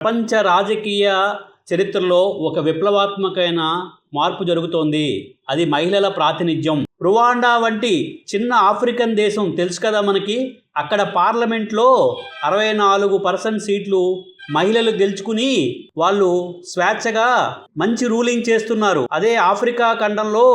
ప్రపంచ రాజకీయ చరిత్రలో ఒక విప్లవాత్మకమైన మార్పు జరుగుతోంది. అది మహిళల ప్రాతినిధ్యం. రువాండా వంటి చిన్న ఆఫ్రికన్ దేశం తెలుసు కదా మనకి. అక్కడ పార్లమెంట్లో అరవై నాలుగు పర్సెంట్ సీట్లు మహిళలు గెలుచుకుని వాళ్ళు స్వేచ్ఛగా మంచి రూలింగ్ చేస్తున్నారు. అదే ఆఫ్రికా ఖండంలో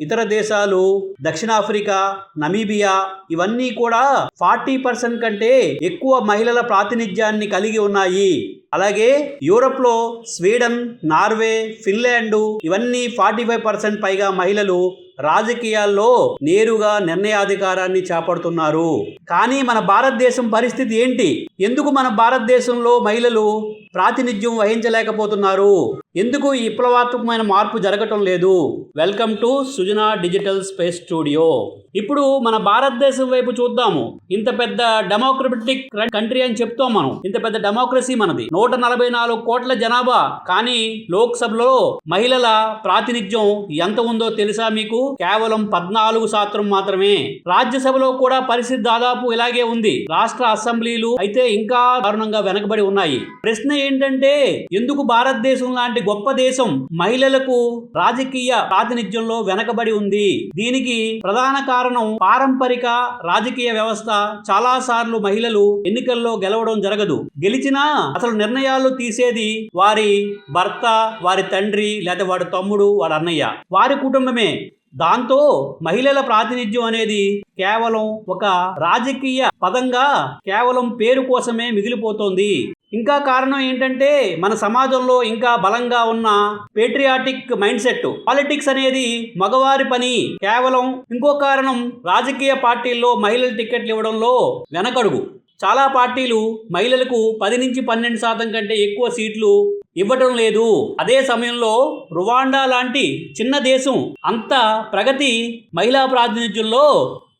ఇతర దేశాలు దక్షిణాఫ్రికా నమీబియా ఇవన్నీ కూడా ఫార్టీ పర్సెంట్ కంటే ఎక్కువ మహిళల ప్రాతినిధ్యాన్ని కలిగి ఉన్నాయి. అలాగే యూరప్లో స్వీడన్ నార్వే ఫిన్లాండ్ ఇవన్నీ ఫార్టీ ఫైవ్ పర్సెంట్ పైగా మహిళలు రాజకీయాల్లో నేరుగా నిర్ణయాధికారాన్ని చేపడుతున్నారు. కానీ మన భారతదేశం పరిస్థితి ఏంటి? ఎందుకు మన భారతదేశంలో మహిళలు ప్రాతినిధ్యం వహించలేకపోతున్నారు? ఎందుకు ఈ విప్లవాత్మకమైన మార్పు జరగటం లేదు? Welcome to Sujana digital space studio. ఇప్పుడు మన భారతదేశం వైపు చూద్దాము. ఇంత పెద్ద డెమోక్రటిక్ కంట్రీ అని చెప్తాం మనం. ఇంత పెద్ద డెమోక్రసీ మనది. నూట నలభై నాలుగు కోట్ల జనాభా. కానీ లోక్సభలో మహిళల ప్రాతినిధ్యం ఎంత ఉందో తెలుసా మీకు? కేవలం పద్నాలుగు శాతం మాత్రమే. రాజ్యసభలో కూడా పరిస్థితి దాదాపు ఇలాగే ఉంది. రాష్ట్ర అసెంబ్లీలు అయితే ఇంకా దారుణంగా వెనకబడి ఉన్నాయి. ప్రశ్న ఏంటంటే ఎందుకు భారతదేశం లాంటి గొప్ప దేశం మహిళలకు రాజకీయ ప్రాతినిధ్యంలో వెనకబడి ఉంది? దీనికి ప్రధాన కారణం పారంపరిక రాజకీయ వ్యవస్థ. చాలా సార్లు మహిళలు ఎన్నికల్లో గెలవడం జరగదు. గెలిచినా అసలు నిర్ణయాలు తీసేది వారి భర్త వారి తండ్రి లేదా వాడి తమ్ముడు వాడి అన్నయ్య. వారి కుటుంబమే. దాంతో మహిళల ప్రాతినిధ్యం అనేది కేవలం ఒక రాజకీయ పదంగా కేవలం పేరు కోసమే మిగిలిపోతోంది. ఇంకా కారణం ఏంటంటే మన సమాజంలో ఇంకా బలంగా ఉన్న పేట్రియాటిక్ మైండ్ సెట్ పాలిటిక్స్ అనేది మగవారి పని. కేవలం ఇంకో కారణం రాజకీయ పార్టీల్లో మహిళల టికెట్లు ఇవ్వడంలో వెనకడుగు. చాలా పార్టీలు మహిళలకు పది నుంచి పన్నెండు శాతం కంటే ఎక్కువ సీట్లు ఇవ్వటం లేదు. అదే సమయంలో రువాండా లాంటి చిన్న దేశం అంత ప్రగతి మహిళా ప్రాతినిధ్యంలో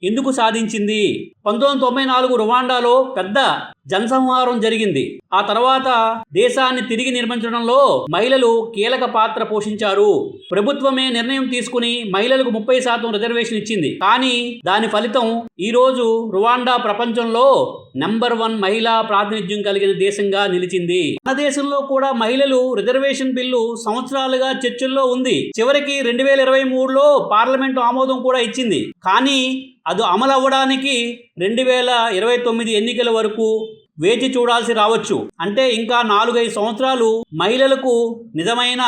ఎందుకు సాధించింది? పంతొమ్మిది తొంభై నాలుగు రువాండాలో పెద్ద జనసంహారం జరిగింది. ఆ తర్వాత దేశాన్ని తిరిగి నిర్మించడంలో మహిళలు కీలక పాత్ర పోషించారు. ప్రభుత్వమే నిర్ణయం తీసుకుని మహిళలకు ముప్పై శాతం రిజర్వేషన్ ఇచ్చింది. కానీ దాని ఫలితం ఈ రోజు రువాండా ప్రపంచంలో నెంబర్ వన్ మహిళా ప్రాతినిధ్యం కలిగిన దేశంగా నిలిచింది. మన దేశంలో కూడా మహిళలు రిజర్వేషన్ బిల్లు సంవత్సరాలుగా చర్చల్లో ఉంది. చివరికి రెండు వేల ఇరవై మూడులో పార్లమెంటు ఆమోదం కూడా ఇచ్చింది. కానీ అది అమలు అవ్వడానికి రెండు వేల ఇరవై తొమ్మిది ఎన్నికల వరకు వేచి చూడాల్సి రావచ్చు. అంటే ఇంకా నాలుగైదు సంవత్సరాలు మహిళలకు నిజమైన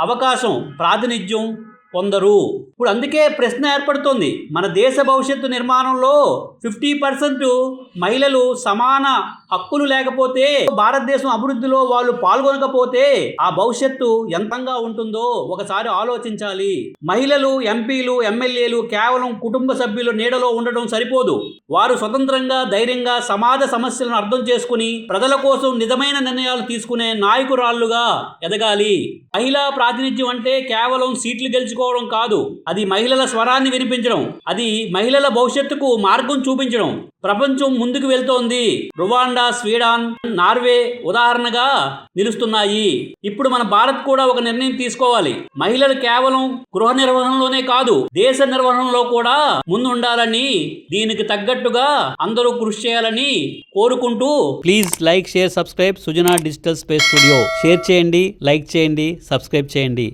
అవకాశం ప్రాతినిధ్యం పొందరు. ఇప్పుడు అందుకే ప్రశ్న ఏర్పడుతోంది. మన దేశ భవిష్యత్తు నిర్మాణంలో ఫిఫ్టీ పర్సెంట్ మహిళలు సమాన హక్కులు లేకపోతే భారతదేశం అభివృద్ధిలో వాళ్ళు పాల్గొనకపోతే ఆ భవిష్యత్తు ఎంతంగా ఉంటుందో ఒకసారి ఆలోచించాలి. మహిళలు ఎంపీలు ఎమ్మెల్యేలు కేవలం కుటుంబ సభ్యులు నీడలో ఉండడం సరిపోదు. వారు స్వతంత్రంగా ధైర్యంగా సమాజ సమస్యలను అర్థం చేసుకుని ప్రజల కోసం నిజమైన నిర్ణయాలు తీసుకునే నాయకురాళ్ళుగా ఎదగాలి. మహిళా ప్రాతినిధ్యం అంటే కేవలం సీట్లు గెలుచుకోవడం కాదు అది మహిళల స్వరాన్ని వినిపించడం అది మహిళల భవిష్యత్తుకు మార్గం చూపించడం. ప్రపంచం ముందుకు వెళ్తోంది. రువాండా స్వీడాన్ నార్వే ఉదాహరణగా నిలుస్తున్నాయి. ఇప్పుడు మన భారత్ కూడా ఒక నిర్ణయం తీసుకోవాలి. మహిళలు కేవలం గృహ నిర్వహణలోనే కాదు దేశ నిర్వహణలో కూడా ముందుండాలని దీనికి తగ్గట్టుగా అందరూ కృషి చేయాలని కోరుకుంటూ please like share subscribe Sujana digital space studio. Share చేయండి లైక్ చేయండి సబ్స్క్రైబ్ చేయండి.